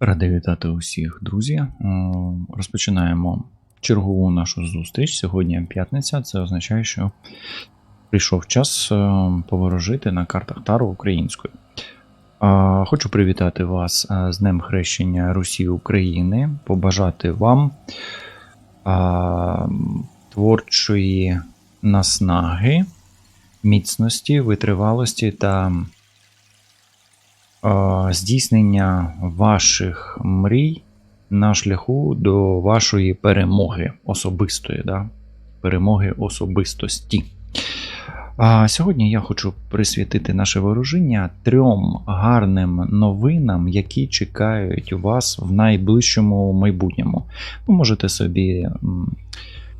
Радий вітати усіх, друзі. Е, Розпочинаємо чергову нашу зустріч. Сьогодні п'ятниця. Це означає, що прийшов час е, поворожити на картах Таро українською. Е, Хочу привітати вас з Днем Хрещення Русі України, побажати вам творчої наснаги, міцності, витривалості та здійснення ваших мрій на шляху до вашої перемоги особистої, да? перемоги особистості. А сьогодні я хочу присвятити наше ворожіння трьом гарним новинам, які чекають у вас в найближчому майбутньому. Ви можете собі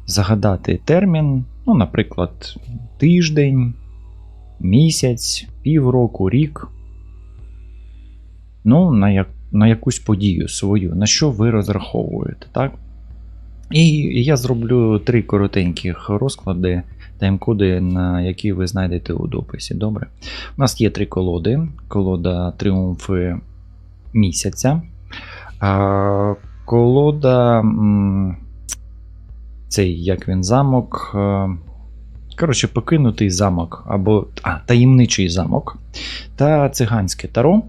загадати термін, ну, наприклад, тиждень, місяць, півроку, рік. Ну, на, як, на якусь подію свою, на що ви розраховуєте, так? І я зроблю три коротеньких розклади тайм-коди, на які ви знайдете у дописі. Добре. У нас є три колоди: колода тріумфи місяця. Колода. Цей, як він, замок. Коротше, покинутий замок або а, таємничий замок. Та циганське таро.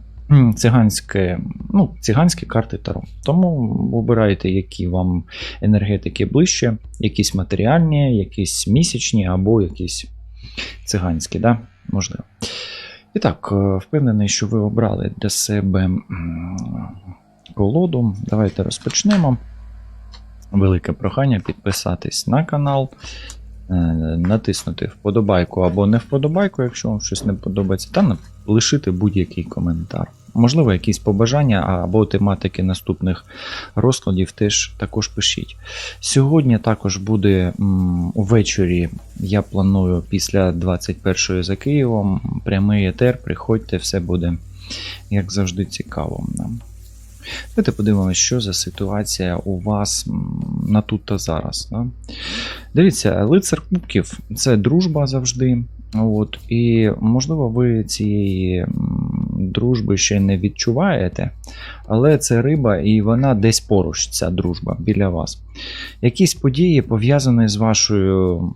Циганське, ну, циганські карти таро. Тому обирайте, які вам енергетики ближче, якісь матеріальні, якісь місячні або якісь циганські, да? можливо. І так, е, впевнений, що ви обрали для себе колоду. Давайте розпочнемо. Велике прохання підписатись на канал, е, натиснути вподобайку або не вподобайку, якщо вам щось не подобається, та лишити будь-який коментар. Можливо, якісь побажання або тематики наступних розкладів теж також пишіть. Сьогодні також буде увечері. Я планую після 21-ї за Києвом прямий етер. Приходьте, все буде як завжди цікаво нам. Давайте подивимося, що за ситуація у вас на тут та зараз. Да? Дивіться, лицар кубків це дружба завжди. От, і можливо, ви цієї дружби ще не відчуваєте, але це риба, і вона десь поруч, ця дружба біля вас. Якісь події пов'язані з вашою,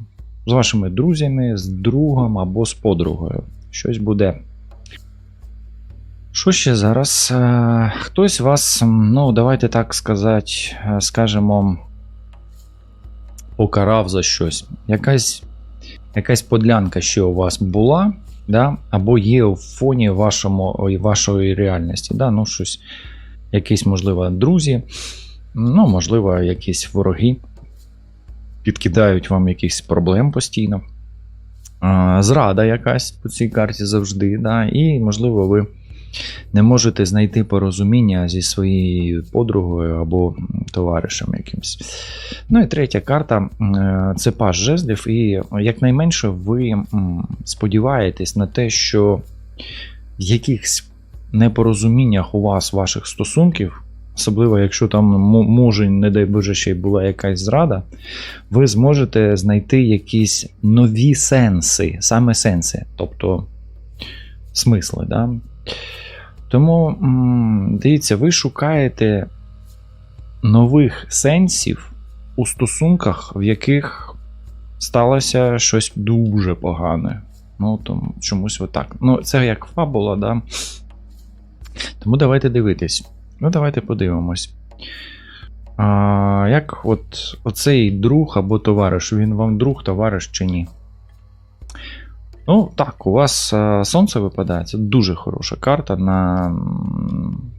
з вашими друзями, з другом або з подругою. Щось буде. Що ще зараз? Е, Хтось вас, ну, давайте так сказати, е, скажемо, покарав за щось. Якась, якась подлянка ще у вас була, да? або є в фоні вашому, вашої реальності. Да? Ну, щось, якісь, можливо, друзі, ну, можливо, якісь вороги підкидають вам якихось проблем постійно. Зрада якась по цій карті завжди, да? і, можливо, ви не можете знайти порозуміння зі своєю подругою або товаришем якимсь. Ну і третя карта е, це паж жезлів, і якнайменше ви сподіваєтесь на те, що в якихось непорозуміннях у вас ваших стосунків, особливо якщо там може, не дай Боже, ще й була якась зрада, ви зможете знайти якісь нові сенси, саме сенси, тобто смисли. Да? Тому дивіться, ви шукаєте нових сенсів у стосунках, в яких сталося щось дуже погане. Ну, тому чомусь отак. Ну, це як фабула, да? Тому давайте дивитись. Ну, давайте подивимось. А, Як от оцей друг або товариш, він вам друг, товариш чи ні? Ну, так, у вас е, сонце випадає. Це дуже хороша карта на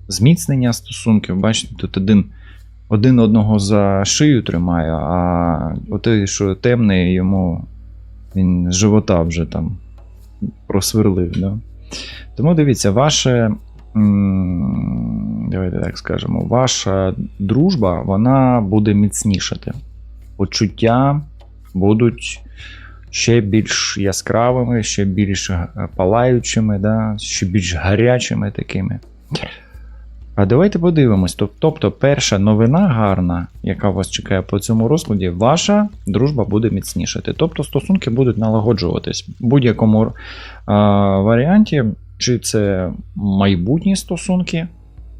зміцнення стосунків. Бачите, тут один, один одного за шию тримає, а отий, що темний, йому він живота вже там просверлив. Да? Тому дивіться, ваше. Давайте так скажемо, ваша дружба вона буде міцнішати. Почуття будуть ще більш яскравими, ще більш е, палаючими, да? ще більш гарячими такими. А давайте подивимось. Тобто, перша новина гарна, яка вас чекає по цьому розкладі, ваша дружба буде міцнішати. Тобто стосунки будуть налагоджуватись. В будь-якому а, варіанті, чи це майбутні стосунки,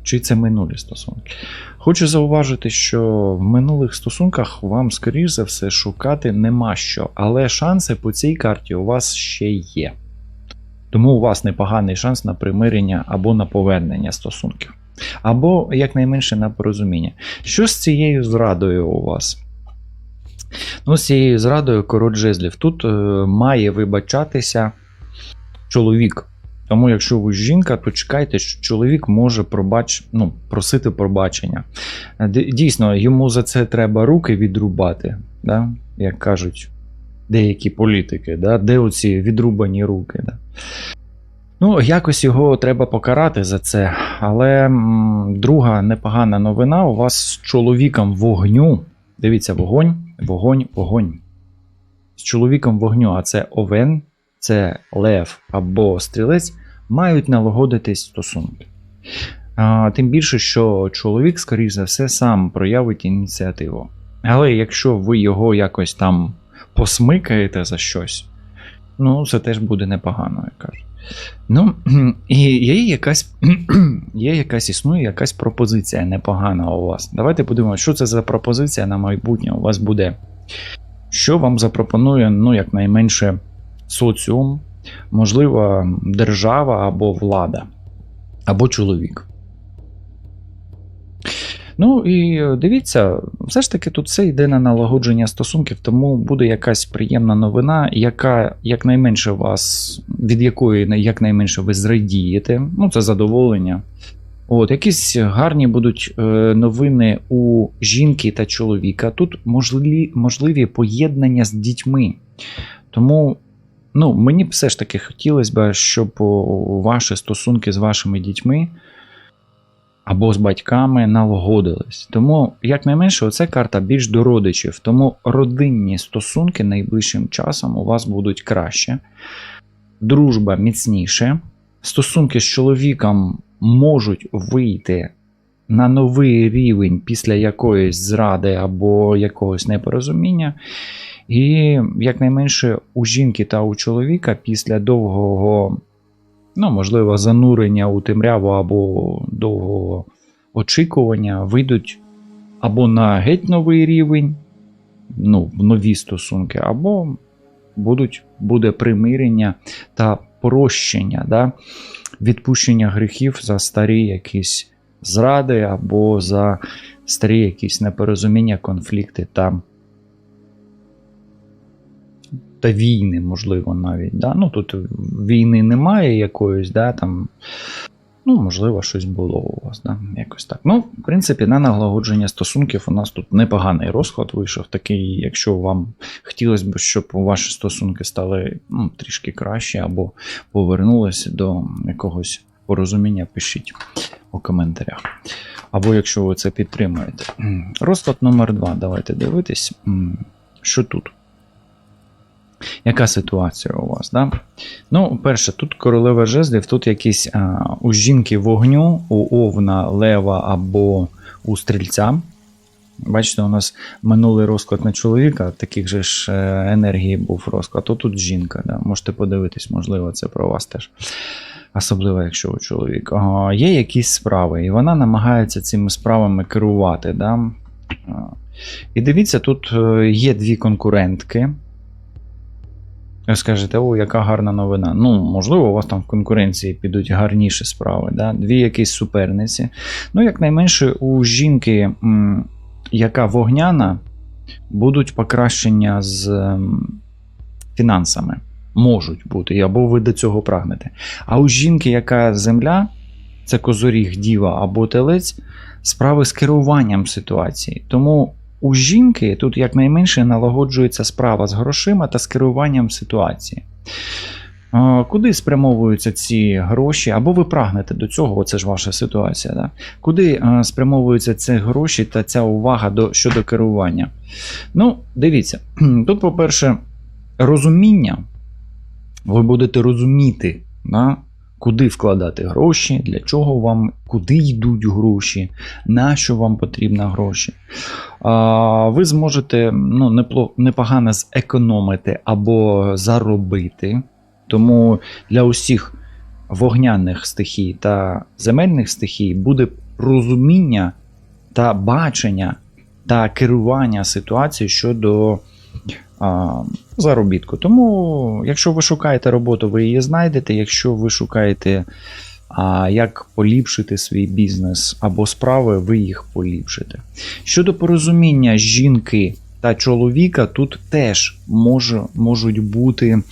чи це минулі стосунки. Хочу зауважити, що в минулих стосунках вам, скоріш за все, шукати нема що, але шанси по цій карті у вас ще є. Тому у вас непоганий шанс на примирення або на повернення стосунків. Або, якнайменше, на порозуміння. Що з цією зрадою у вас? Ну, з цією зрадою король жезлів. Тут е, має вибачатися чоловік. Тому, якщо ви жінка, то чекайте, що чоловік може пробач... ну, просити пробачення. Дійсно, йому за це треба руки відрубати, да? як кажуть деякі політики, да? де оці відрубані руки. Да? Ну, якось його треба покарати за це. Але друга непогана новина: у вас з чоловіком вогню. Дивіться, вогонь, вогонь, вогонь. З чоловіком вогню, а це овен, це лев або стрілець, мають налагодитись стосунки. А, тим більше, що чоловік, скоріш за все, сам проявить ініціативу. Але якщо ви його якось там посмикаєте за щось, ну це теж буде непогано, як кажуть. Ну, і є якась, є якась існує якась пропозиція непогана у вас. Давайте подивимося, що це за пропозиція на майбутнє у вас буде. Що вам запропонує, ну, якнайменше, соціум, можливо, держава або влада, або чоловік. Ну і дивіться, все ж таки тут все йде на налагодження стосунків, тому буде якась приємна новина, яка якнайменше вас, від якої якнайменше ви зрадієте. Ну, це задоволення. От, якісь гарні будуть е, новини у жінки та чоловіка. Тут можливі, можливі поєднання з дітьми. Тому ну, мені все ж таки хотілося б, щоб ваші стосунки з вашими дітьми або з батьками налагодились. Тому, якнайменше, оця карта більш до родичів. Тому родинні стосунки найближчим часом у вас будуть краще. Дружба міцніше. Стосунки з чоловіком можуть вийти на новий рівень після якоїсь зради або якогось непорозуміння. І якнайменше у жінки та у чоловіка після довгого, ну, можливо, занурення у темряву або довгого очікування вийдуть або на геть новий рівень, ну, нові стосунки, або будуть, буде примирення та прощення, да? відпущення гріхів за старі якісь зради або за старі якісь непорозуміння, конфлікти та та війни, можливо, навіть. Да? Ну, Тут війни немає якоїсь, да, там, ну, можливо, щось було у вас. Да? Якось так. Ну, в принципі, на налагодження стосунків у нас тут непоганий розклад вийшов. Такий, якщо вам хотілося б, щоб ваші стосунки стали ну, трішки краще, або повернулися до якогось порозуміння, пишіть у коментарях. Або якщо ви це підтримуєте. Розклад номер 2 Давайте дивитись, що тут. Яка ситуація у вас? Да? Ну, перше, тут королева жезлів, тут якісь а, у жінки вогню, у овна, лева або у стрільця. Бачите, у нас минулий розклад на чоловіка, таких же ж е, енергії був розклад, то тут жінка. Да? Можете подивитись, можливо, це про вас теж. Особливо, якщо у чоловіка. Є якісь справи, і вона намагається цими справами керувати. Да? І дивіться, тут е, є дві конкурентки. Скажете, о, яка гарна новина. Ну, можливо, у вас там в конкуренції підуть гарніші справи. Да? Дві якісь суперниці. Ну, якнайменше, у жінки, яка вогняна, будуть покращення з фінансами. Можуть бути, або ви до цього прагнете. А у жінки, яка земля, це козоріг, діва або телець, справи з керуванням ситуації. Тому у жінки тут якнайменше налагоджується справа з грошима та з керуванням ситуації. Куди спрямовуються ці гроші, або ви прагнете до цього, оце ж ваша ситуація. Да? Куди спрямовуються ці гроші та ця увага до, щодо керування? Ну, дивіться, тут, по-перше, розуміння, ви будете розуміти, да? Куди вкладати гроші, для чого вам, куди йдуть гроші, на що вам потрібні гроші. Ви зможете ну, непогано зекономити або заробити. Тому для усіх вогняних стихій та земельних стихій буде розуміння та бачення та керування ситуацією щодо заробітку. Тому, якщо ви шукаєте роботу, ви її знайдете. Якщо ви шукаєте, а, як поліпшити свій бізнес або справи, ви їх поліпшите. Щодо порозуміння жінки та чоловіка, тут теж може, можуть бути.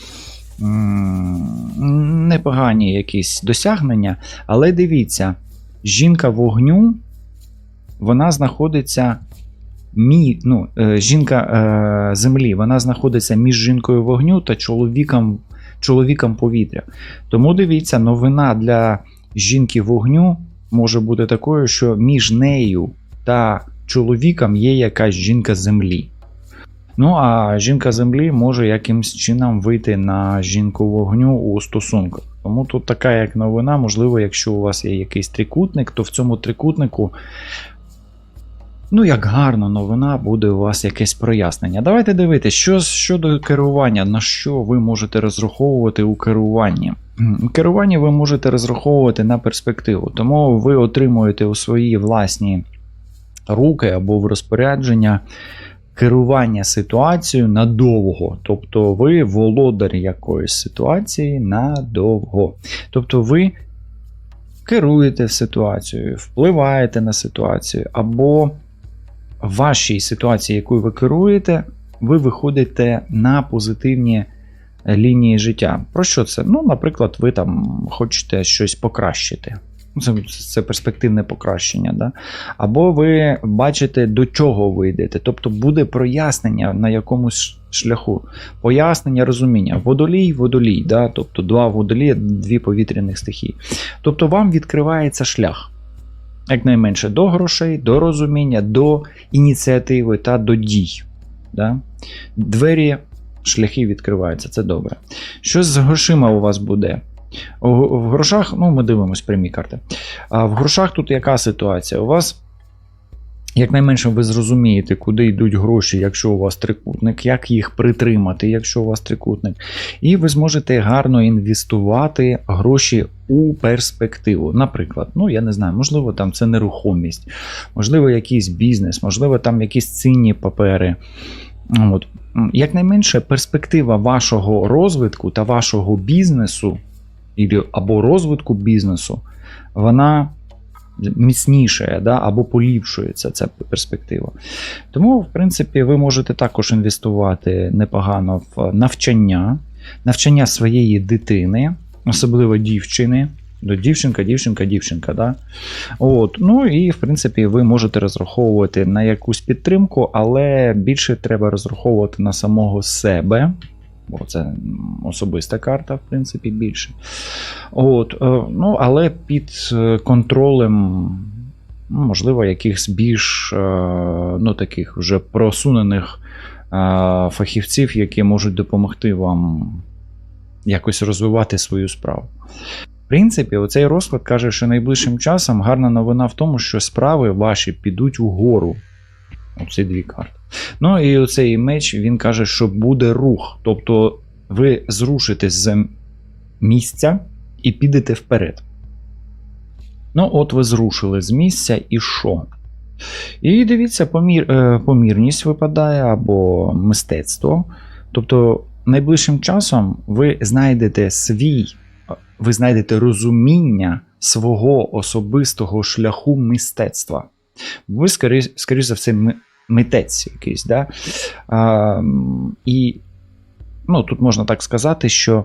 Непогані якісь досягнення, але дивіться, жінка вогню, вона знаходиться мі, ну, е, жінка е, землі, вона знаходиться між жінкою вогню та чоловіком, чоловіком повітря. Тому дивіться, новина для жінки вогню може бути такою, що між нею та чоловіком є якась жінка землі. Ну, а жінка землі може якимсь чином вийти на жінку вогню у стосунках. Тому тут така як новина, можливо, якщо у вас є якийсь трикутник, то в цьому трикутнику Ну, як гарна новина, буде у вас якесь прояснення. Давайте дивитися, що щодо керування, на що ви можете розраховувати у керуванні. У керуванні ви можете розраховувати на перспективу, тому ви отримуєте у свої власні руки або в розпорядження керування ситуацією надовго. Тобто ви володар якоїсь ситуації надовго. Тобто ви керуєте ситуацією, впливаєте на ситуацію, або вашій ситуації, якою ви керуєте, ви виходите на позитивні лінії життя. Про що це? Ну, наприклад, ви там хочете щось покращити. Ну, Це, це перспективне покращення. Да? Або ви бачите, до чого ви йдете. Тобто буде прояснення на якомусь шляху. Пояснення, розуміння. Водолій, водолій, да? тобто два водолія, дві повітряних стихії. Тобто вам відкривається шлях якнайменше до грошей, до розуміння, до ініціативи та до дій. Да? Двері, шляхи відкриваються, це добре. Що з грошима у вас буде? В грошах, ну, ми дивимось прямі карти. А в грошах тут яка ситуація? У вас Якнайменше ви зрозумієте, куди йдуть гроші, якщо у вас трикутник, як їх притримати, якщо у вас трикутник, і ви зможете гарно інвестувати гроші у перспективу. Наприклад, ну я не знаю, можливо, там це нерухомість, можливо, якийсь бізнес, можливо, там якісь цінні папери. От. Якнайменше перспектива вашого розвитку та вашого бізнесу або розвитку бізнесу, вона міцніше да, або поліпшується ця перспектива. Тому, в принципі, ви можете також інвестувати непогано в навчання, навчання своєї дитини, особливо дівчини. Дівчинка, дівчинка, дівчинка. Да? От. Ну і в принципі ви можете розраховувати на якусь підтримку, але більше треба розраховувати на самого себе бо це особиста карта, в принципі, більше. От, е, ну, Але під е, контролем, ну, можливо, якихось більш е, ну, таких вже просунених фахівців, які можуть допомогти вам якось розвивати свою справу. В принципі, оцей розклад каже, що найближчим часом гарна новина в тому, що справи ваші підуть угору. Оці дві карти. Ну і оцей меч він каже, що буде рух. Тобто ви зрушитесь з місця і підете вперед. Ну, от ви зрушили з місця і що? І дивіться, помір, е, помірність випадає або мистецтво. Тобто, найближчим часом ви знайдете свій, ви знайдете розуміння свого особистого шляху мистецтва. Ви, скоріш, скоріш за все, митець якийсь. Да? А, І ну, тут можна так сказати, що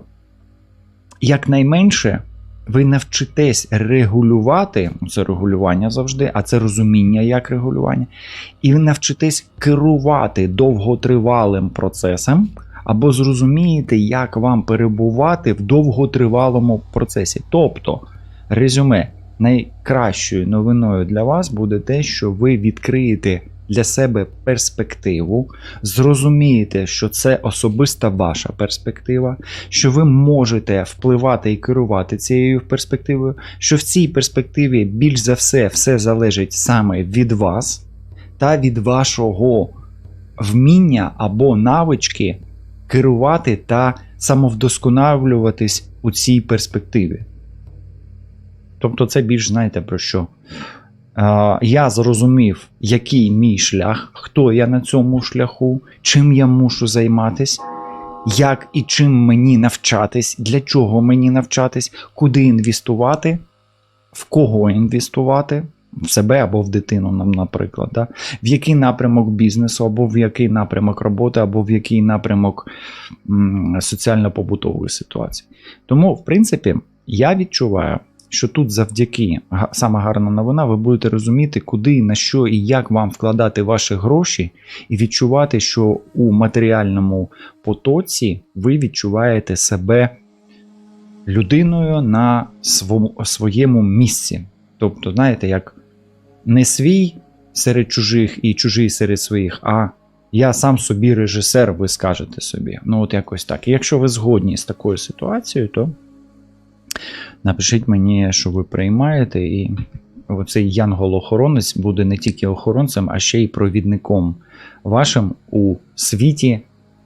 якнайменше ви навчитесь регулювати, це регулювання завжди, а це розуміння як регулювання, і ви навчитесь керувати довготривалим процесом. Або зрозумієте, як вам перебувати в довготривалому процесі. Тобто, резюме, найкращою новиною для вас буде те, що ви відкриєте для себе перспективу, зрозумієте, що це особиста ваша перспектива, що ви можете впливати і керувати цією перспективою, що в цій перспективі більш за все все залежить саме від вас та від вашого вміння або навички керувати та самовдосконалюватись у цій перспективі. Тобто, це більш знаєте про що? Я зрозумів, який мій шлях, хто я на цьому шляху, чим я мушу займатись, як і чим мені навчатись, для чого мені навчатись, куди інвестувати, в кого інвестувати, в себе або в дитину, нам, наприклад, да? в який напрямок бізнесу, або в який напрямок роботи, або в який напрямок соціально-побутової ситуації. Тому, в принципі, я відчуваю, що тут завдяки саме гарна новина, ви будете розуміти, куди, на що і як вам вкладати ваші гроші, і відчувати, що у матеріальному потоці ви відчуваєте себе людиною на своєму місці. Тобто, знаєте, як не свій серед чужих і чужий серед своїх, а я сам собі режисер, ви скажете собі. Ну, от якось так. І якщо ви згодні з такою ситуацією, то напишіть мені, що ви приймаєте, і цей янгол-охоронець буде не тільки охоронцем, а ще й провідником вашим у світі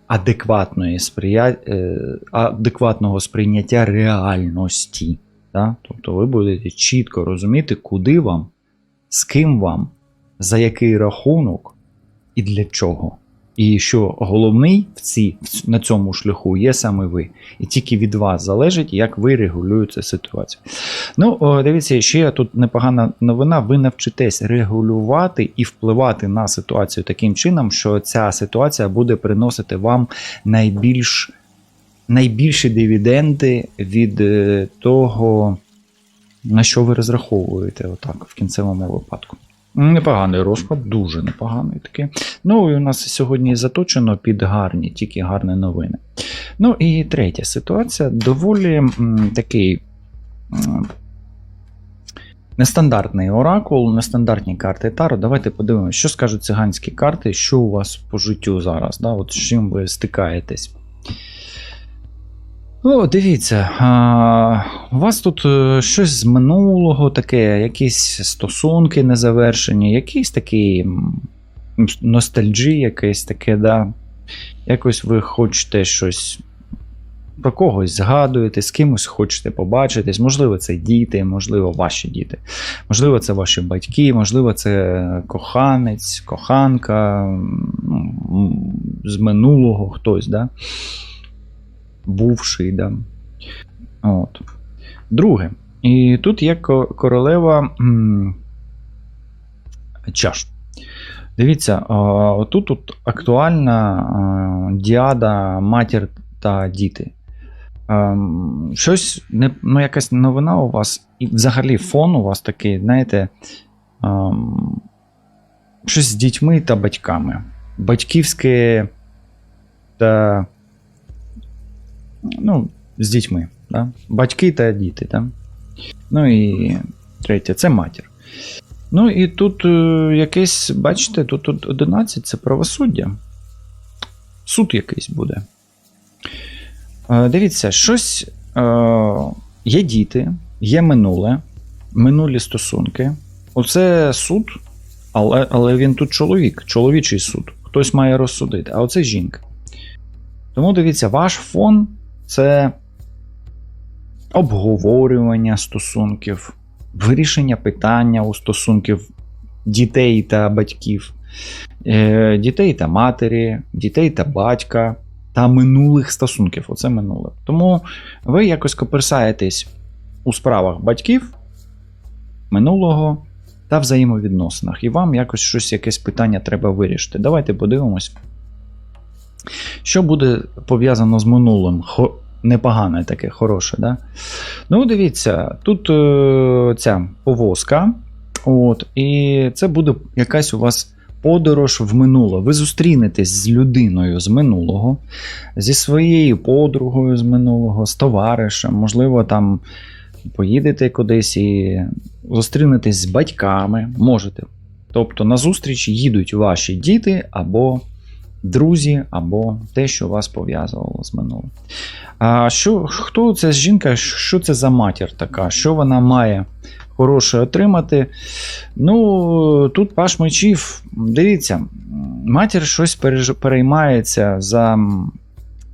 адекватної сприя... е, адекватного сприйняття реальності. Да? Тобто ви будете чітко розуміти, куди вам, з ким вам, за який рахунок і для чого. І що головний в ці, на цьому шляху є саме ви. І тільки від вас залежить, як ви регулюєте ситуацію. Ну, дивіться, ще тут непогана новина. Ви навчитесь регулювати і впливати на ситуацію таким чином, що ця ситуація буде приносити вам найбільш, найбільші дивіденди від е, того, на що ви розраховуєте, отак, в кінцевому випадку. Непоганий розклад, дуже непоганий такий. Ну і у нас сьогодні заточено під гарні, тільки гарні новини. Ну і третя ситуація доволі м, такий м, нестандартний оракул, нестандартні карти Таро. Давайте подивимося, що скажуть циганські карти, що у вас по життю зараз, да? От з чим ви стикаєтесь. О, дивіться, а, у вас тут е, щось з минулого таке, якісь стосунки незавершені, якийсь такий ностальджі, якесь таке, да. Якось ви хочете щось про когось згадуєте, з кимось хочете побачитись. Можливо, це діти, можливо, ваші діти. Можливо, це ваші батьки, можливо, це коханець, коханка з минулого хтось, да? Бувший. Да? От. Друге. І тут є королева м, чаш. Дивіться, а, тут, актуальна діада, матір та діти. Щось, не, ну, якась новина у вас, і взагалі фон у вас такий, знаєте, щось з дітьми та батьками. Батьківське та. Ну, з дітьми. Да? Батьки та діти. Да? Ну і третє це матір. Ну і тут е, якесь, бачите, тут, тут 11 це правосуддя. Суд якийсь буде. Е, Дивіться, щось е, є діти, є минуле, минулі стосунки. Оце суд, але, але він тут чоловік, чоловічий суд. Хтось має розсудити, а оце жінка. Тому дивіться, ваш фон це обговорювання стосунків, вирішення питання у стосунків дітей та батьків, е, дітей та матері, дітей та батька та минулих стосунків. Оце минуле. Тому ви якось коперсаєтесь у справах батьків, минулого та взаємовідносинах. І вам якось щось, якесь питання треба вирішити. Давайте подивимось. Що буде пов'язано з минулим? Хо... Непогане таке, хороше, да? Ну, дивіться, тут е, ця повозка. От, і це буде якась у вас подорож в минуле. Ви зустрінетесь з людиною з минулого, зі своєю подругою з минулого, з товаришем, можливо, там поїдете кудись і зустрінетесь з батьками. Можете. Тобто на зустріч їдуть ваші діти або друзі, або те, що вас пов'язувало з минулим. А що, хто ця жінка, що це за матір така? Що вона має хороше отримати? Ну, тут паш мечів, дивіться, матір щось переймається за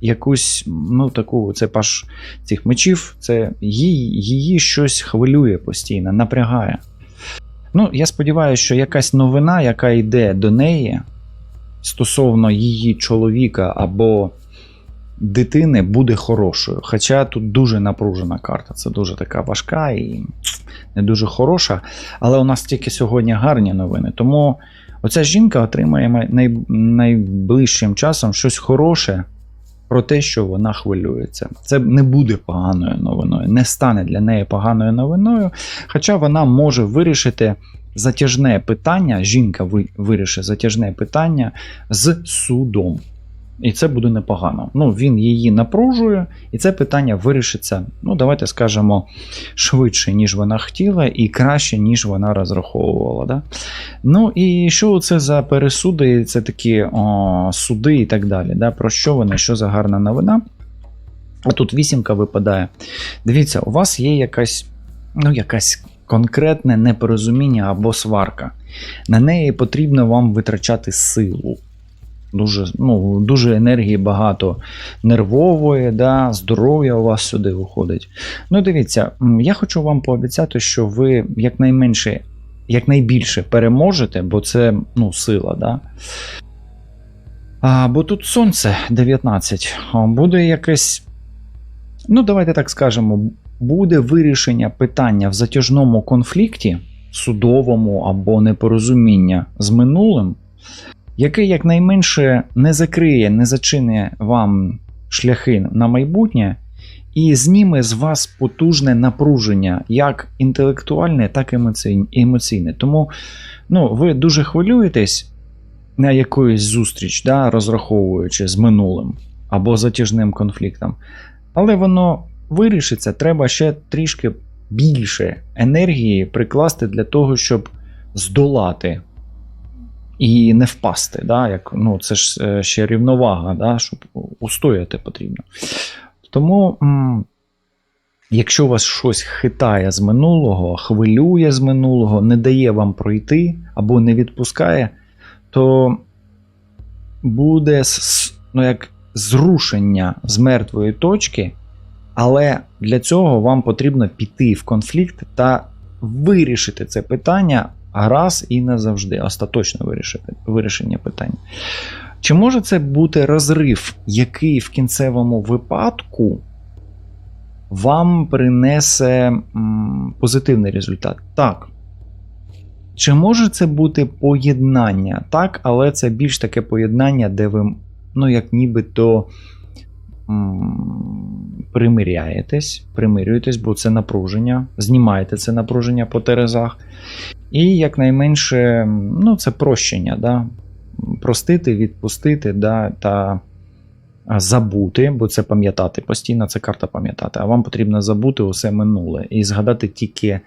якусь, ну, таку, це паш цих мечів, це її, її щось хвилює постійно, напрягає. Ну, я сподіваюся, що якась новина, яка йде до неї стосовно її чоловіка або дитини, буде хорошою. Хоча тут дуже напружена карта, це дуже така важка і не дуже хороша. Але у нас тільки сьогодні гарні новини. Тому оця жінка отримає най- найближчим часом щось хороше про те, що вона хвилюється. Це не буде поганою новиною, не стане для неї поганою новиною, хоча вона може вирішити затяжне питання, жінка вирішить затяжне питання з судом. І це буде непогано. Ну, він її напружує, і це питання вирішиться, ну, давайте скажемо, швидше, ніж вона хотіла, і краще, ніж вона розраховувала. Да? Ну і що це за пересуди? Це такі о, суди і так далі. Да? Про що вони? Що за гарна новина? А тут вісімка випадає. Дивіться, у вас є якась, ну, якась конкретне непорозуміння або сварка. На неї потрібно вам витрачати силу. Дуже, ну, дуже енергії багато нервової, да, здоров'я у вас сюди виходить. Ну, дивіться, я хочу вам пообіцяти, що ви якнайменше, якнайбільше переможете, бо це ну, сила. Да? А, бо тут сонце 19. Буде якесь. Ну, давайте так скажемо, буде вирішення питання в затяжному конфлікті, судовому або непорозуміння з минулим, яке якнайменше не закриє, не зачине вам шляхи на майбутнє, і зніме з вас потужне напруження, як інтелектуальне, так і емоційне-. Тому ну, ви дуже хвилюєтесь на якусь зустріч, да, розраховуючи з минулим або затяжним конфліктом. Але воно вирішиться, треба ще трішки більше енергії прикласти для того, щоб здолати і не впасти. Да? Як, ну, це ж е, ще рівновага, да? щоб устояти потрібно. Тому, якщо вас щось хитає з минулого, хвилює з минулого, не дає вам пройти або не відпускає, то буде ну, як зрушення з мертвої точки, але для цього вам потрібно піти в конфлікт та вирішити це питання раз і назавжди, остаточно вирішення питання. Чи може це бути розрив, який в кінцевому випадку вам принесе позитивний результат? Так. Чи може це бути поєднання? Так, але це більш таке поєднання, де ви, ну, як нібито примиряєтесь, примирюєтесь, бо це напруження, знімаєте це напруження по терезах. І якнайменше, ну, це прощення, да? простити, відпустити, да, та забути, бо це пам'ятати постійно, це карта пам'ятати. А вам потрібно забути усе минуле і згадати тільки.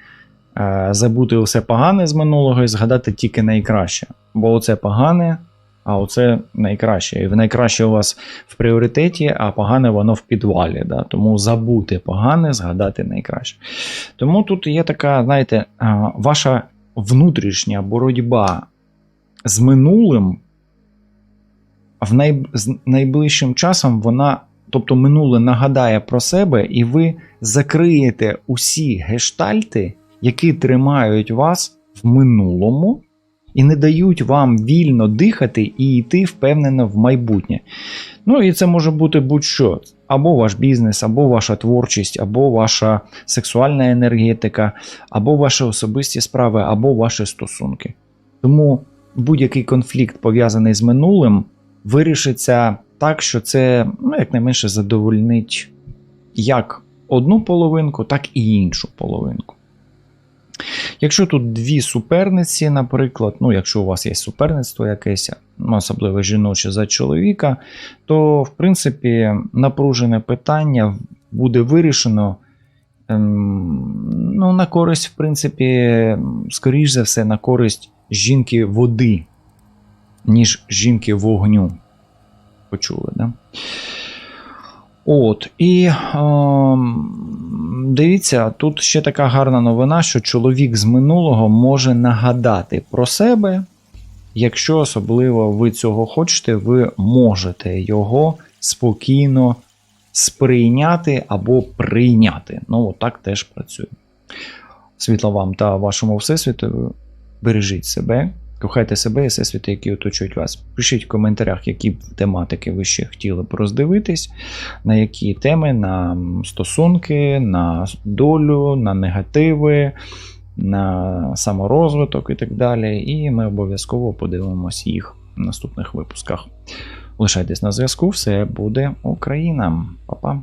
е, Забути усе погане з минулого і згадати тільки найкраще. Бо оце погане, а оце найкраще. І найкраще у вас в пріоритеті, а погане воно в підвалі. Да? Тому забути погане, згадати найкраще. Тому тут є така, знаєте, ваша внутрішня боротьба з минулим в най... з найближчим часом вона, тобто минуле нагадає про себе, і ви закриєте усі гештальти, які тримають вас в минулому, і не дають вам вільно дихати і йти впевнено в майбутнє. Ну і це може бути будь-що. Або ваш бізнес, або ваша творчість, або ваша сексуальна енергетика, або ваші особисті справи, або ваші стосунки. Тому будь-який конфлікт пов'язаний з минулим вирішиться так, що це ну, якнайменше задовольнить як одну половинку, так і іншу половинку. Якщо тут дві суперниці, наприклад, ну, якщо у вас є суперництво якесь, особливо жіноче за чоловіка, то в принципі напружене питання буде вирішено ем, ну, на користь, в принципі, скоріш за все, на користь жінки води, ніж жінки вогню. Почули, да? От, і ем, дивіться, тут ще така гарна новина, що чоловік з минулого може нагадати про себе. Якщо особливо ви цього хочете, ви можете його спокійно сприйняти або прийняти. Ну, так теж працює. Світла вам та вашому всесвіту. бережіть себе, кохайте себе і все світи, які оточують вас. Пишіть в коментарях, які тематики ви ще хотіли б роздивитись, на які теми, на стосунки, на долю, на негативи, на саморозвиток і так далі. І ми обов'язково подивимось їх в наступних випусках. Лишайтесь на зв'язку, все буде Україна. Па-па.